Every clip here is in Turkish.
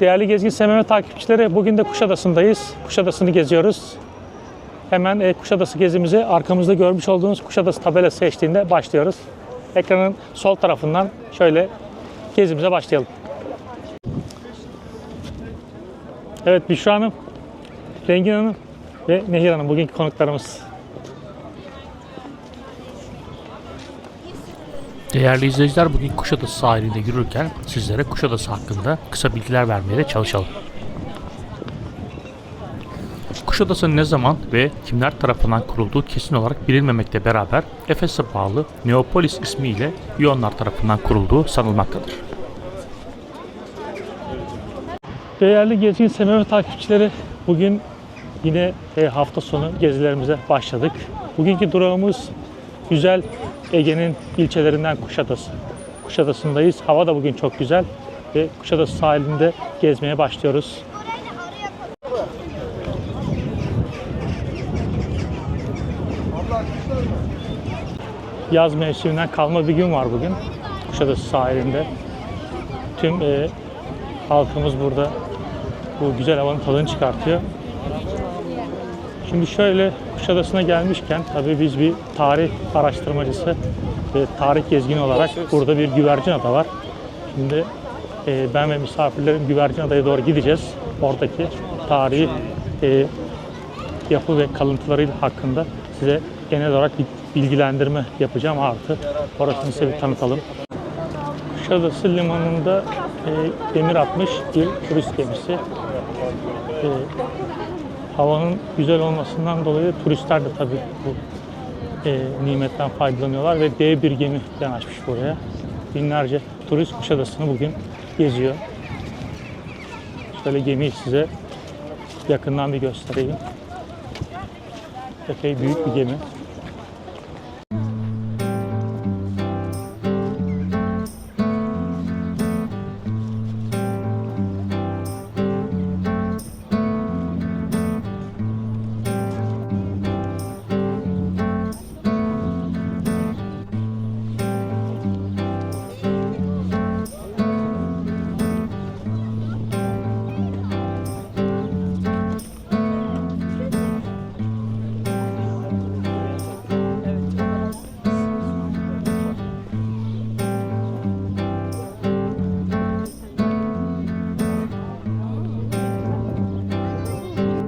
Değerli Gezgin SMM takipçileri bugün de Kuşadası'ndayız. Kuşadası'nı geziyoruz. Hemen e, Kuşadası gezimizi arkamızda görmüş olduğunuz Kuşadası tabelası eşliğinde başlıyoruz. Ekranın sol tarafından şöyle gezimize başlayalım. Evet Büşra Hanım, Rengin Hanım ve Nehir Hanım bugünkü konuklarımız. Değerli izleyiciler bugün Kuşadası sahilinde yürürken sizlere Kuşadası hakkında kısa bilgiler vermeye de çalışalım. Kuşadası ne zaman ve kimler tarafından kurulduğu kesin olarak bilinmemekle beraber Efes'e bağlı Neopolis ismiyle Yunanlar tarafından kurulduğu sanılmaktadır. Değerli Gezgin SMM takipçileri bugün yine e, hafta sonu gezilerimize başladık. Bugünkü durağımız güzel Ege'nin ilçelerinden Kuşadası. Kuşadası'ndayız. Hava da bugün çok güzel ve Kuşadası sahilinde gezmeye başlıyoruz. Yaz mevsiminden kalma bir gün var bugün. Kuşadası sahilinde. Tüm e, halkımız burada bu güzel havanın tadını çıkartıyor. Şimdi şöyle Kuşadası'na gelmişken tabii biz bir tarih araştırmacısı ve tarih gezgini olarak burada bir güvercin ada var. Şimdi e, ben ve misafirlerim güvercin adaya doğru gideceğiz. Oradaki tarihi e, yapı ve kalıntılarıyla hakkında size genel olarak bir bilgilendirme yapacağım artı orasını size bir tanıtalım. Kuşadası limanında e, demir atmış bir turist gemisi. E, havanın güzel olmasından dolayı turistler de tabii bu e, nimetten faydalanıyorlar ve dev bir gemi yanaşmış buraya. Binlerce turist Kuşadası'nı bugün geziyor. Şöyle gemiyi size yakından bir göstereyim. Epey büyük bir gemi.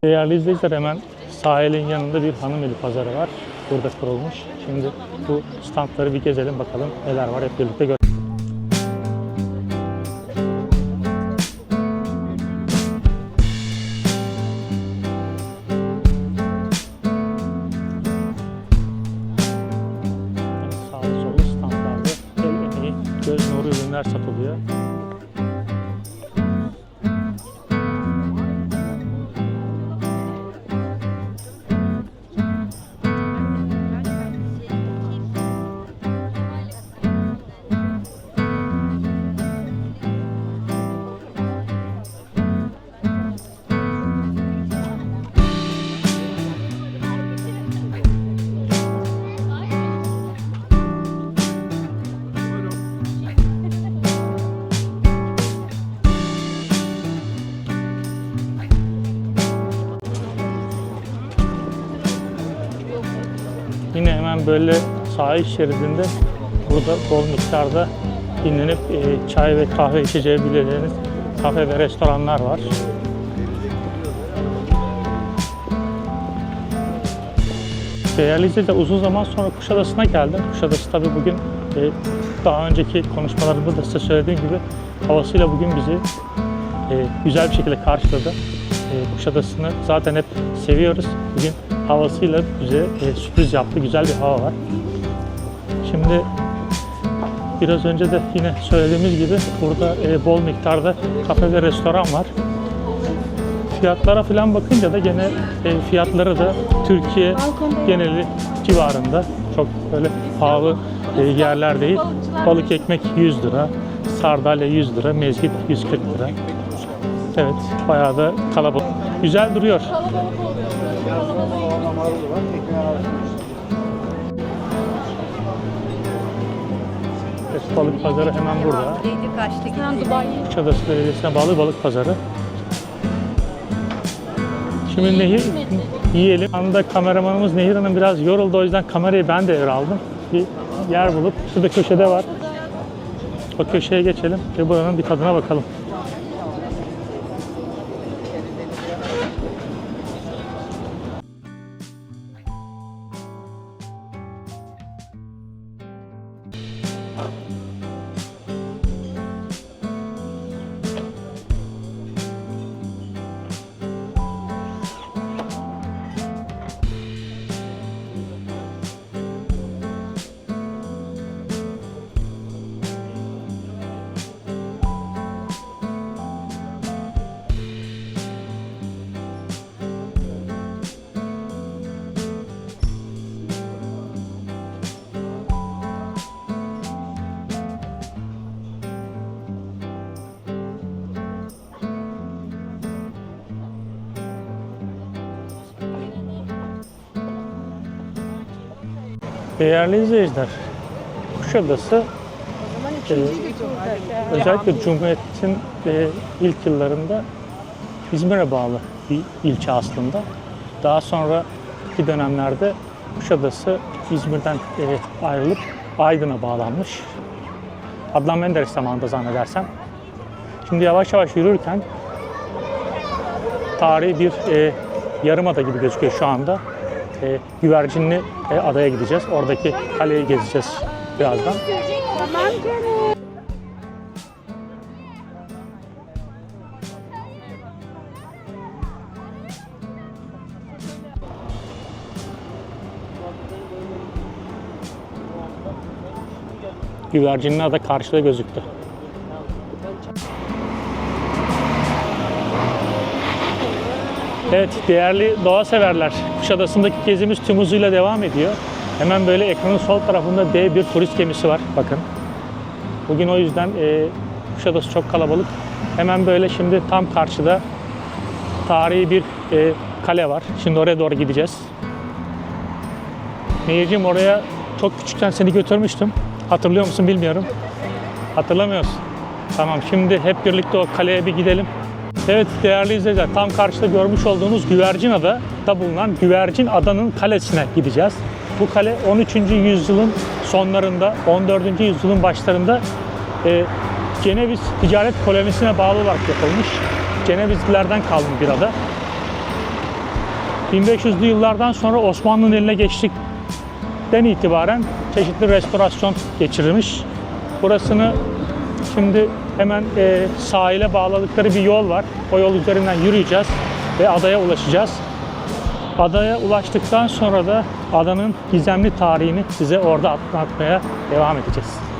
Değerli izleyiciler hemen sahilin yanında bir hanım eli pazarı var. Burada kurulmuş. Şimdi bu standları bir gezelim bakalım neler var hep birlikte görelim. Göz nuru ürünler satılıyor. Yine hemen böyle sahil şeridinde burada bol miktarda dinlenip e, çay ve kahve içeceğiniz kafe ve restoranlar var. Değerli izleyiciler uzun zaman sonra Kuşadası'na geldim. Kuşadası tabii bugün e, daha önceki konuşmalarımda da size söylediğim gibi havasıyla bugün bizi e, güzel bir şekilde karşıladı. E, Kuşadası'nı zaten hep seviyoruz. Havasıyla bize e, sürpriz yaptı. Güzel bir hava var. Şimdi biraz önce de yine söylediğimiz gibi burada e, bol miktarda kafe ve restoran var. Fiyatlara falan bakınca da gene e, fiyatları da Türkiye geneli civarında. Çok böyle pahalı e, yerler değil. Balık ekmek 100 lira, sardalya 100 lira, mezgit 140 lira. Evet, bayağı da kalabalık. Güzel duruyor. Evet, Balık pazarı hemen burada. Neydi kaçtı gitti. Kuşadası Belediyesi'ne bağlı balık pazarı. Şimdi Nehir yiyelim. Anında kameramanımız Nehir Hanım biraz yoruldu o yüzden kamerayı ben de aldım. Bir yer bulup şurada köşede var. O köşeye geçelim ve buranın bir tadına bakalım. Uh-huh. Değerli izleyiciler, Kuşadası e, özellikle Cumhuriyet'in e, ilk yıllarında İzmir'e bağlı bir ilçe aslında. Daha sonraki dönemlerde Kuşadası İzmir'den e, ayrılıp Aydın'a bağlanmış. Adnan Menderes zamanında zannedersem. Şimdi yavaş yavaş yürürken tarihi bir e, yarımada gibi gözüküyor şu anda. E, güvercinli e, adaya gideceğiz. Oradaki kaleyi gezeceğiz birazdan. Güvercinli ada karşıda gözüktü. Evet değerli doğa severler. Kuşadası'ndaki gezimiz tüm hızıyla devam ediyor. Hemen böyle ekranın sol tarafında dev bir turist gemisi var. Bakın. Bugün o yüzden e, Kuşadası çok kalabalık. Hemen böyle şimdi tam karşıda tarihi bir e, kale var. Şimdi oraya doğru gideceğiz. Nehirciğim oraya çok küçükten seni götürmüştüm. Hatırlıyor musun bilmiyorum. Hatırlamıyorsun. Tamam şimdi hep birlikte o kaleye bir gidelim. Evet değerli izleyiciler tam karşıda görmüş olduğunuz Güvercin Ada'da bulunan Güvercin Ada'nın kalesine gideceğiz. Bu kale 13. yüzyılın sonlarında 14. yüzyılın başlarında e, Ceneviz ticaret kolonisine bağlı olarak yapılmış. Cenevizlilerden kalma bir ada. 1500'lü yıllardan sonra Osmanlı'nın eline geçtikten itibaren çeşitli restorasyon geçirilmiş. Burasını şimdi hemen e, sahile bağladıkları bir yol var. O yol üzerinden yürüyeceğiz ve adaya ulaşacağız. Adaya ulaştıktan sonra da adanın gizemli tarihini size orada anlatmaya devam edeceğiz.